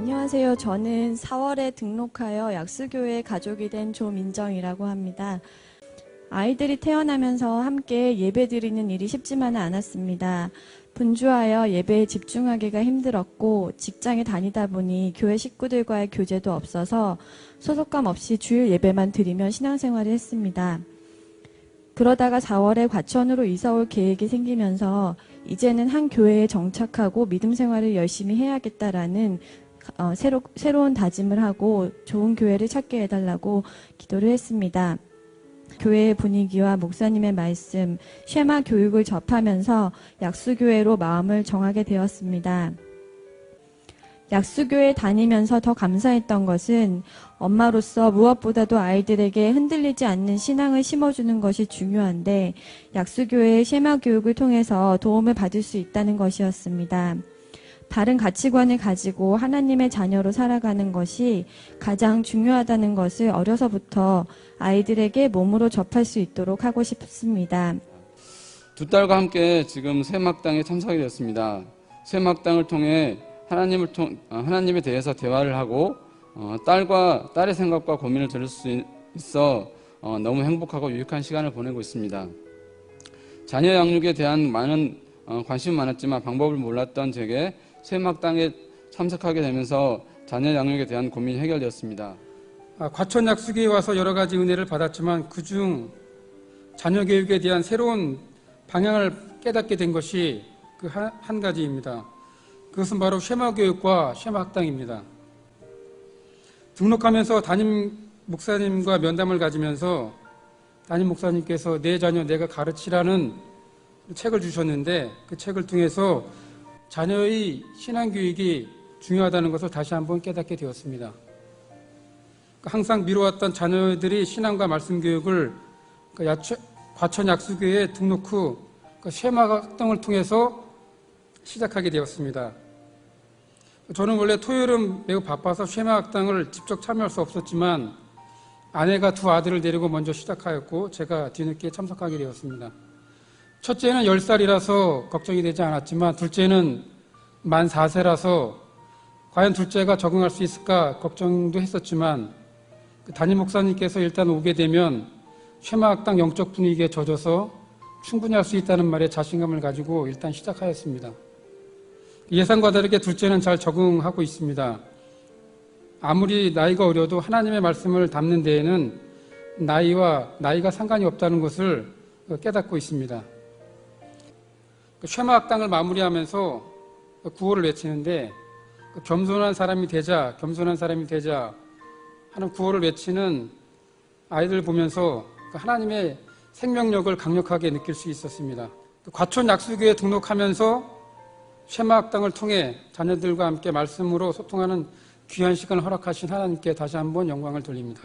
안녕하세요. 저는 4월에 등록하여 약수교회 가족이 된 조민정이라고 합니다. 아이들이 태어나면서 함께 예배 드리는 일이 쉽지만은 않았습니다. 분주하여 예배에 집중하기가 힘들었고 직장에 다니다 보니 교회 식구들과의 교제도 없어서 소속감 없이 주일 예배만 드리며 신앙생활을 했습니다. 그러다가 4월에 과천으로 이사 올 계획이 생기면서 이제는 한 교회에 정착하고 믿음 생활을 열심히 해야겠다라는 어, 새로, 새로운 다짐을 하고 좋은 교회를 찾게 해달라고 기도를 했습니다. 교회의 분위기와 목사님의 말씀, 쉐마 교육을 접하면서 약수교회로 마음을 정하게 되었습니다. 약수교회 다니면서 더 감사했던 것은 엄마로서 무엇보다도 아이들에게 흔들리지 않는 신앙을 심어주는 것이 중요한데 약수교회의 쉐마 교육을 통해서 도움을 받을 수 있다는 것이었습니다. 바른 가치관을 가지고 하나님의 자녀로 살아가는 것이 가장 중요하다는 것을 어려서부터 아이들에게 몸으로 접할 수 있도록 하고 싶습니다. 두 딸과 함께 지금 새막당에 참석하게 되었습니다. 새막당을 통해 하나님을 통, 어, 하나님에 대해서 대화를 하고 어, 딸과 딸의 생각과 고민을 들을 수 있어 어, 너무 행복하고 유익한 시간을 보내고 있습니다. 자녀 양육에 대한 많은 어, 관심 많았지만 방법을 몰랐던 제게 새막당에 참석하게 되면서 자녀 양육에 대한 고민이 해결되었습니다. 아, 과천 약수기에 와서 여러 가지 은혜를 받았지만 그중 자녀 교육에 대한 새로운 방향을 깨닫게 된 것이 그 한 가지입니다. 그것은 바로 쉐마 교육과 쉐마 학당입니다. 등록하면서 담임 목사님과 면담을 가지면서 담임 목사님께서 내 자녀 내가 가르치라는 책을 주셨는데 그 책을 통해서 자녀의 신앙 교육이 중요하다는 것을 다시 한번 깨닫게 되었습니다. 항상 미뤄왔던 자녀들이 신앙과 말씀 교육을 과천 약수교회에 등록 후 쉐마 학당을 통해서 시작하게 되었습니다. 저는 원래 토요일은 매우 바빠서 쉐마 학당을 직접 참여할 수 없었지만 아내가 두 아들을 데리고 먼저 시작하였고 제가 뒤늦게 참석하게 되었습니다. 첫째는 10살이라서 걱정이 되지 않았지만 둘째는 만 4세라서 과연 둘째가 적응할 수 있을까 걱정도 했었지만 그 담임 목사님께서 일단 오게 되면 쉐마학당 영적 분위기에 젖어서 충분히 할 수 있다는 말에 자신감을 가지고 일단 시작하였습니다. 예상과 다르게 둘째는 잘 적응하고 있습니다. 아무리 나이가 어려도 하나님의 말씀을 담는 데에는 나이와 나이가 상관이 없다는 것을 깨닫고 있습니다. 그 쉐마학당을 마무리하면서 구호를 외치는데 그 겸손한 사람이 되자, 겸손한 사람이 되자 하는 구호를 외치는 아이들 보면서 그 하나님의 생명력을 강력하게 느낄 수 있었습니다. 그 과촌 약수교에 등록하면서 쉐마학당을 통해 자녀들과 함께 말씀으로 소통하는 귀한 시간을 허락하신 하나님께 다시 한번 영광을 돌립니다.